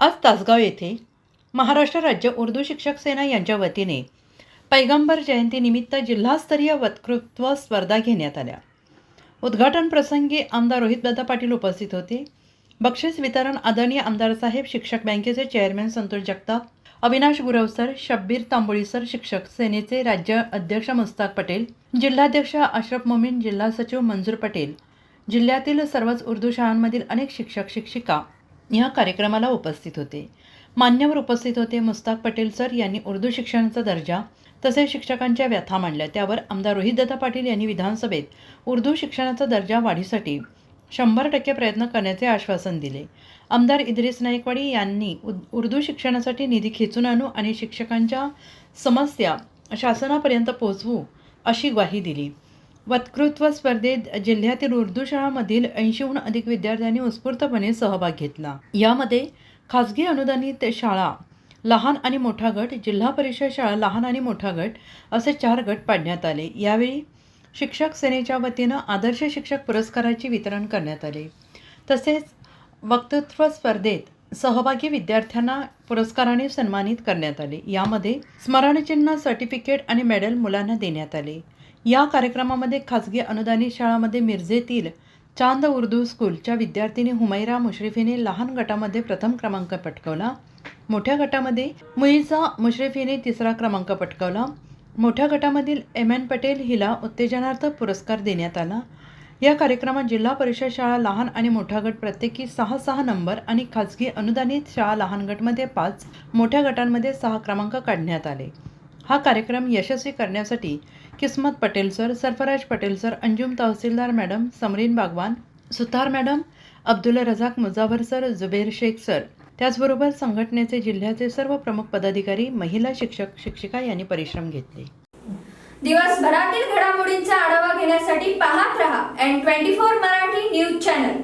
आज तासगाव येथे महाराष्ट्र राज्य उर्दू शिक्षक सेना यांच्या वतीने पैगंबर जयंतीनिमित्त जिल्हास्तरीय वक्तृत्व स्पर्धा घेण्यात आल्या. उद्घाटन प्रसंगी आमदार रोहितदादा पाटील उपस्थित होते. बक्षीस वितरण आदरणीय आमदार साहेब शिक्षक बँकेचे chairman Santosh Jagtap Avinash Gurav sir Shabbir Tamboli sir शिक्षक सेनेचे राज्य अध्यक्ष मुस्ताक पटेल जिल्हाध्यक्ष अशरफ मोमीन जिल्हा सचिव मंजूर पटेल जिल्ह्यातील सर्वच उर्दू शाळांमधील अनेक शिक्षक शिक्षिका या कार्यक्रमाला उपस्थित होते. मान्यवर उपस्थित होते. मुस्ताक पटेल सर यांनी उर्दू शिक्षणाचा दर्जा तसेच शिक्षकांच्या व्यथा मांडल्या. त्यावर आमदार रोहितदादा पाटील यांनी विधानसभेत उर्दू शिक्षणाचा दर्जा वाढीसाठी शंभर टक्के प्रयत्न करण्याचे आश्वासन दिले. आमदार इद्रिस नाईकवाडी यांनी उर्दू शिक्षणासाठी निधी खेचून आणू आणि शिक्षकांच्या समस्या शासनापर्यंत पोहोचवू अशी ग्वाही दिली. वक्तृत्व स्पर्धेत जिल्ह्यातील उर्दू शाळांमधील ऐंशीहून अधिक विद्यार्थ्यांनी उत्स्फूर्तपणे सहभाग घेतला. यामध्ये खाजगी अनुदानित शाळा लहान आणि मोठा गट जिल्हा परिषद शाळा लहान आणि मोठा गट असे चार गट पाडण्यात आले. यावेळी शिक्षक सेनेच्या वतीनं आदर्श शिक्षक पुरस्काराचे वितरण करण्यात आले. तसेच वक्तृत्व स्पर्धेत सहभागी विद्यार्थ्यांना पुरस्काराने सन्मानित करण्यात आले. यामध्ये स्मरणचिन्ह सर्टिफिकेट आणि मेडल मुलांना देण्यात आले. या कार्यक्रमामध्ये खाजगी अनुदानित शाळामध्ये मिरजेतील चांद उर्दू स्कूलच्या विद्यार्थिनी हुमैरा मुश्रीफीने लहान गटामध्ये प्रथम क्रमांक पटकावला. मोठ्या गटामध्ये मुईसा मुश्रीफीने तिसरा क्रमांक पटकावला. मोठ्या गटामधील एम एन पटेल हिला उत्तेजनार्थ पुरस्कार देण्यात आला. या कार्यक्रमात जिल्हा परिषद शाळा लहान आणि मोठा गट प्रत्येकी सहा सहा नंबर आणि खाजगी अनुदानित शाळा लहान गटमध्ये पाच मोठ्या गटांमध्ये सहा क्रमांक काढण्यात आले. हा कार्यक्रम यशस्वी करण्यासाठी Kismat Patel sir Sarfaraz Patel sir Anjum Tahsildar madam Samreen Bagwan Sutar madam Abdul Razak Mujawar sir Zuber Shaikh sir. त्याचबरोबर संघटनेचे जिल्ह्याचे सर्व प्रमुख पदाधिकारी महिला शिक्षक शिक्षिका यांनी परिश्रम घेतले. दिवसभरातील घडामोडींचा आढावा घेण्यासाठी पाहत रहा N twenty four Marathi news channel.